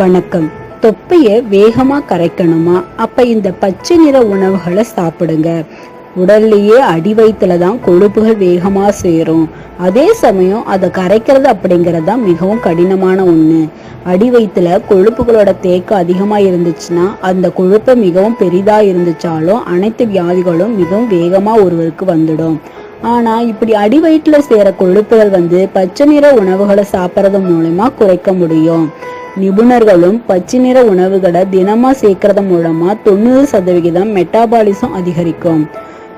வணக்கம். தொப்பையை வேகமா கரைக்கணுமா? அப்ப இந்த பச்சை நிற உணவுகளை சாப்பிடுங்க. உடல்லையே அடி வயிற்றுல தான் கொழுப்புகள் வேகமா சேரும். அதே சமயம் அதை கரைக்கிறது அப்படிங்கிறது தான் மிகவும் கடினமான ஒண்ணு. அடி வயிற்றுல கொழுப்புகளோட தேக்கம் அதிகமா இருந்துச்சுன்னா அந்த கொழுப்பு மிகவும் பெரிதா இருந்துச்சாலும் அனைத்து வியாதிகளும் மிகவும் வேகமா ஒருவருக்கு வந்துடும். ஆனா இப்படி அடி வயிற்றுல சேர கொழுப்புகள் வந்து பச்சை நிற உணவுகளை சாப்பிட்றது மூலமா குறைக்க முடியும். நிபுணர்களும் பச்சை நிற உணவுகளை தினமா சேர்க்கறது மூலமா தொண்ணூறு சதவிகிதம் மெட்டாபாலிசம் அதிகரிக்கும்.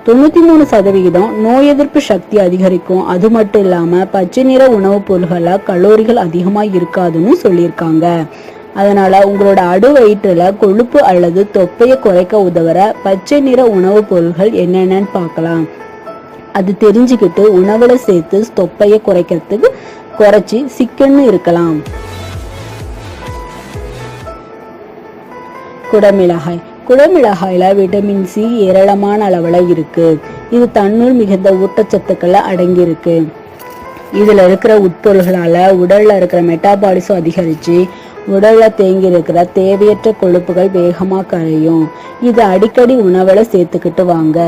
தொண்ணூத்தி மூணு சதவிகிதம் நோய் எதிர்ப்பு சக்தி அதிகரிக்கும். அது மட்டும் இல்லாம பச்சை நிற உணவுப் பொருள்கள கலோரிகள் அதிகமா இருக்காதுன்னு சொல்லியிருக்காங்க. அதனால உங்களோட அடு வயிற்றுல கொழுப்பு அல்லது தொப்பையை குறைக்க உதவுற பச்சை நிற உணவுப் பொருள்கள் என்னென்னன்னு பார்க்கலாம். அது தெரிஞ்சுக்கிட்டு உணவுல சேர்த்து தொப்பையை குறைக்கிறதுக்கு குறைச்சி சிக்கன்னு இருக்கலாம். குடமிளகாய். குடமிளகாயில விட்டமின் சி ஏராளமான அளவுல இருக்கு. இது தன்னுள் மிகுந்த ஊட்டச்சத்துக்களை அடங்கியிருக்கு. இதுல இருக்கிற உட்பொருள்களால உடல்ல இருக்கிற மெட்டாபாலிசம் அதிகரிச்சு உடல்ல தேங்கி இருக்கிற தேவையற்ற கொழுப்புகள் வேகமா கரையும். இது அடிக்கடி உணவுல சேர்த்துக்கிட்டு வாங்க.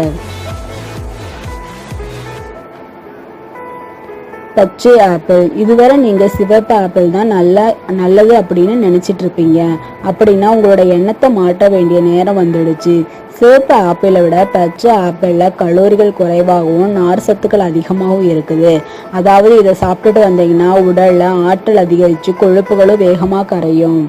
பச்சை ஆப்பிள் இதுவரை நீங்க சிவப்பு ஆப்பிள் தான் நல்ல நல்லது அப்படின்னு நினைச்சிட்டு இருப்பீங்க அப்படின்னா உங்களோட எண்ணத்தை மாற்ற வேண்டிய நேரம் வந்துடுச்சு. சிவப்பு ஆப்பிளை விட பச்சை ஆப்பிள்ல கலோரிகள் குறைவாகவும் நார் சத்துக்கள் அதிகமாகவும் இருக்குது. அதாவது இதை சாப்பிட்டுட்டு வந்தீங்கன்னா உடல்ல ஆற்றல் அதிகரிச்சு கொழுப்புகளும் வேகமாக கரையும்.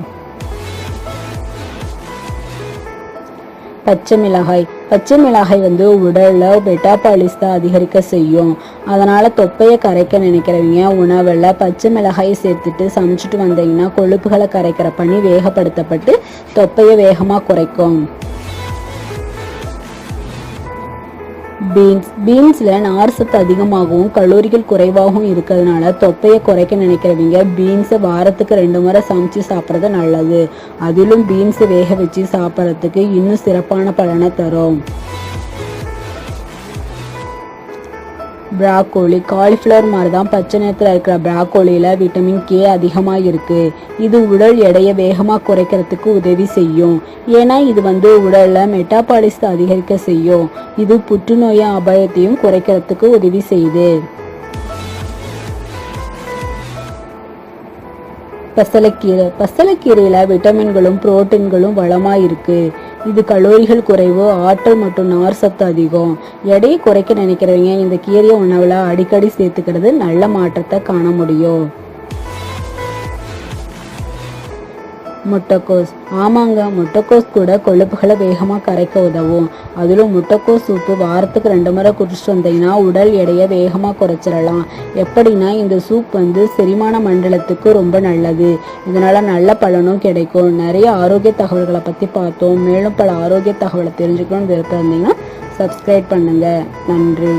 பச்சை மிளகாய் பச்சை மிளகாய் வந்து உடல்ல பெட்டாபாலிஸ்தை அதிகரிக்க செய்யும். அதனால தொப்பையை கரைக்க நினைக்கிறவங்க உணவுல பச்சை மிளகாயை சேர்த்துட்டு சமைச்சிட்டு வந்தீங்கன்னா கொழுப்புகளை கரைக்கிற பண்ணி வேகப்படுத்தப்பட்டு தொப்பையை வேகமா குறைக்கும். பீன்ஸ். பீன்ஸில் நார் சத்து அதிகமாகவும் கலோரிகள் குறைவாகவும் இருக்கிறதுனால தொப்பையை குறைக்க நினைக்கிறவங்க பீன்ஸை வாரத்துக்கு ரெண்டு முறை சமைச்சு சாப்பிட்றது நல்லது. அதிலும் பீன்ஸை வேக வச்சு சாப்பிட்றதுக்கு இன்னும் சிறப்பான பலனை தரும். ப்ராக்கோலி காலிஃப்ளவர் மாதிரி தான் பச்சை நிறத்தில் இருக்கிற ப்ராக்கோலியில் விட்டமின் கே அதிகமாக இருக்குது இது உடல் எடையை வேகமாக குறைக்கிறதுக்கு உதவி செய்யும். ஏன்னா இது வந்து உடலில் மெட்டாபாலிசத்தை அதிகரிக்க செய்யும். இது புற்றுநோய் அபாயத்தையும் குறைக்கிறதுக்கு உதவி செய்யுது. பசலைக்கீரை. பசலைக்கீரையில் விட்டமின்களும் புரோட்டீன்களும் வளமாக இருக்கு இது கலோரிகள் குறைவு ஆற்றல் மற்றும் நார் சத்து அதிகம். எடையை குறைக்க நினைக்கிறவங்க இந்த கீரையை உணவில் அடிக்கடி சேர்த்துக்கிறது நல்ல மாற்றத்தை காண முடியும். முட்டைக்கோஸ். ஆமாங்க முட்டைக்கோஸ் கூட கொழுப்புகளை வேகமாக கரைக்க உதவும். அதிலும் முட்டைக்கோஸ் சூப்பு வாரத்துக்கு ரெண்டு முறை குடிச்சிட்டு வந்தீங்கன்னா உடல் எடையை வேகமாக குறைச்சிடலாம். எப்படின்னா இந்த சூப் வந்து செரிமான மண்டலத்துக்கு ரொம்ப நல்லது. இதனால் நல்ல பலனும் கிடைக்கும். நிறைய ஆரோக்கிய தகவல்களை பற்றி பார்த்தோம். மேலும் பல ஆரோக்கிய தகவலை தெரிஞ்சுக்கணும்னு விருப்பம் இருந்தீங்கன்னா சப்ஸ்கிரைப் பண்ணுங்கள் நன்றி.